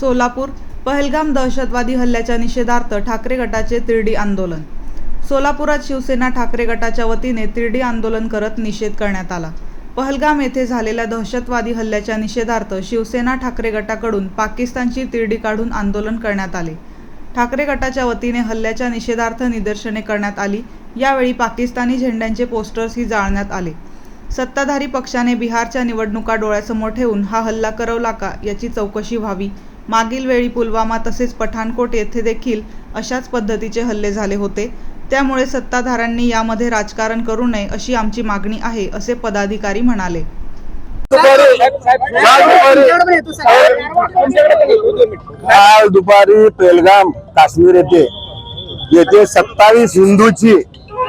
सोलापूर पहलगाम दहशतवादी हल्ल्याच्या निषेधार्थ ठाकरे गटाचे तिरडी आंदोलन. सोलापुरात शिवसेना ठाकरे गटाच्या वतीने तिरडी आंदोलन करत निषेध करण्यात आला. पहलगाम येथे झालेल्या दहशतवादी हल्ल्याच्या निषेधार्थ शिवसेना ठाकरे गटाकडून पाकिस्तानची तिरडी काढून आंदोलन करण्यात आले. ठाकरे गटाच्या वतीने हल्ल्याच्या निषेधार्थ निदर्शने करण्यात आली. यावेळी पाकिस्तानी झेंड्यांचे पोस्टर्सही जाळण्यात आले. सत्ताधारी पक्षाने बिहारच्या निवडणुका डोळ्यासमोर ठेवून हा हल्ला करवला का याची चौकशी व्हावी मागील वेळी पुलवामा तसेच पठाणकोट येथे देखील अशाच पद्धतीचे हल्ले झाले होते. त्यामुळे सत्ताधाऱ्यांनी यामध्ये राजकारण करू नये अशी आमची मागणी आहे असे पदाधिकारी म्हणाले. काल दुपारी पेलगाम काश्मीर येथे येथे सत्तावीस हिंदूची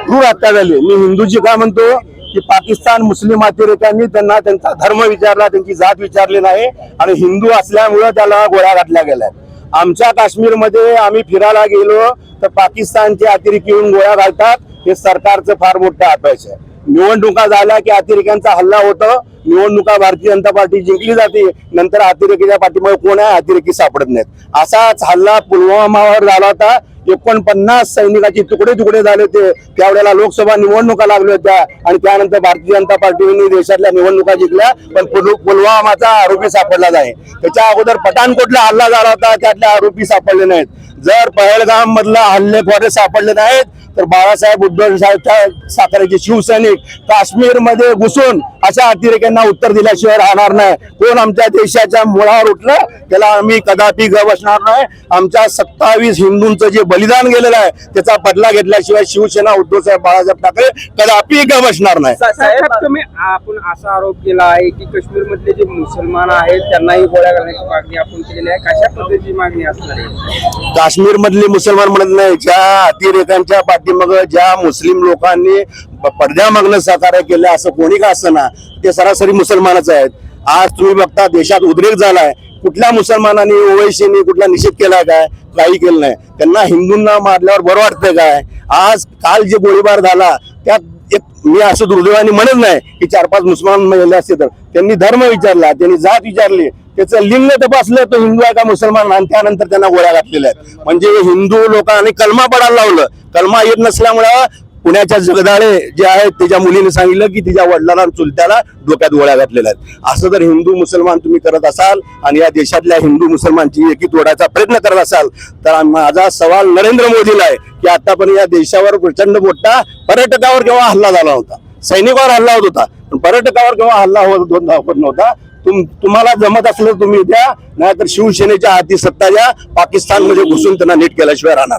क्रूर हत्या झाली. मी हिंदूची का म्हणतो? की पाकिस्तान मुस्लिम अतिरेक्यांनी त्यांना त्यांचा धर्म विचारला त्यांची जात विचारली नाही आणि हिंदू असल्यामुळं त्याला गोळ्या घातल्या गेल्या आमच्या काश्मीरमध्ये आम्ही फिरायला गेलो तर पाकिस्तानचे अतिरेकी येऊन गोळ्या घालतात हे सरकारचं फार मोठं अपयश आहे. निवडणुका झाल्या की अतिरेक्यांचा हल्ला होतो निवडणुका भारतीय जनता पार्टी जिंकली जाते नंतर अतिरेकीच्या पाठीमुळे कोण आहे? अतिरेकी सापडत नाहीत. असाच हल्ला पुलवामावर झाला होता एकोणपन्नास सैनिकाचे तुकडे तुकडे झाले होते. त्यावेळेला लोकसभा निवडणुका लागल्या होत्या. आणि त्यानंतर भारतीय जनता पार्टीने देशातल्या निवडणुका जिंकल्या. पण पुल- पुलवामाचा आरोपी सापडला नाही. त्याच्या अगोदर पठाणकोटला हल्ला झाला होता. त्यातले आरोपी सापडले नाहीत. जर पहलगाम मधला हल्लेखोरे सापडले नाहीत तर बाळासाहेब उद्धव साहेबच्या साताऱ्याचे शिवसैनिक काश्मीरमध्ये घुसून अशा अतिरेक्यांना उत्तर दिल्याशिवाय राहणार नाही. कोण आमच्या देशाच्या मुळावर उठलं त्याला आम्ही कदापि ग बसणार नाही. आमच्या सत्तावीस हिंदूंचं जे बलिदान गेलेलं आहे त्याचा बदला घेतल्याशिवाय शिवसेना उद्धव साहेब बाळासाहेब ठाकरे कदापि ग बसणार नाही साहेब तुम्ही आपण असा आरोप केला आहे की काश्मीर मधले जे मुसलमान आहेत त्यांनाही गोळ्या घालण्याची मागणी आपण केलेली आहे. कशा पद्धतीची मागणी असणार आहे? काश्मीर मधले मुसलमान म्हणत नाही ज्या अतिरेकांच्या पाठीमाग ज्या मुस्लिम लोकांनी पडद्यामागलं पडद्यामागणं सहकार्य केलं असं कोणी का असं ते सरासरी मुसलमानच आहेत. आज तुम्ही बघता देशात उद्रेक झालाय. कुठल्या मुसलमानांनी ओवैशींनी कुठला निषेध केलाय काय? काही केलं नाही. त्यांना हिंदूंना मारल्यावर बरं वाटतंय काय? आज काल जे गोळीबार झाला त्यात एक मी असं दुर्दैवाने म्हणत नाही की चार पाच मुसलमान मेले असते तर. त्यांनी धर्म विचारला त्यांनी जात विचारली. त्याचं लिंग तपासलं तो हिंदू आहे का मुसलमान? आणि त्यानंतर त्यांना गोळ्या घातलेल्या आहेत. म्हणजे हिंदू लोकांनी कलमा पडायला लावलं. कलमा येत नसल्यामुळं पुण्याच्या जगदाळे जे आहेत त्याच्या मुलीने सांगितलं की तिच्या वडिलांना चुलत्याला डोक्यात गोळ्या घातलेल्या आहेत. असं जर हिंदू मुसलमान तुम्ही करत असाल आणि या देशातल्या हिंदू मुसलमानची एकी तोडायचा प्रयत्न करत असाल तर माझा सवाल नरेंद्र मोदीला आहे की आतापर्यंत या देशावर प्रचंड मोठा पर्यटकावर केव्हा हल्ला झाला होता? सैनिकावर हल्ला होत होता. पण पर्यटकावर केव्हा हल्ला होत नव्हता? तुम तुम्हाला जमत असलं तुम्ही द्या नाहीतर शिवसेनेच्या हाती सत्ता द्या पाकिस्तानमध्ये घुसून त्यांना नीट केल्याशिवाय राहणार.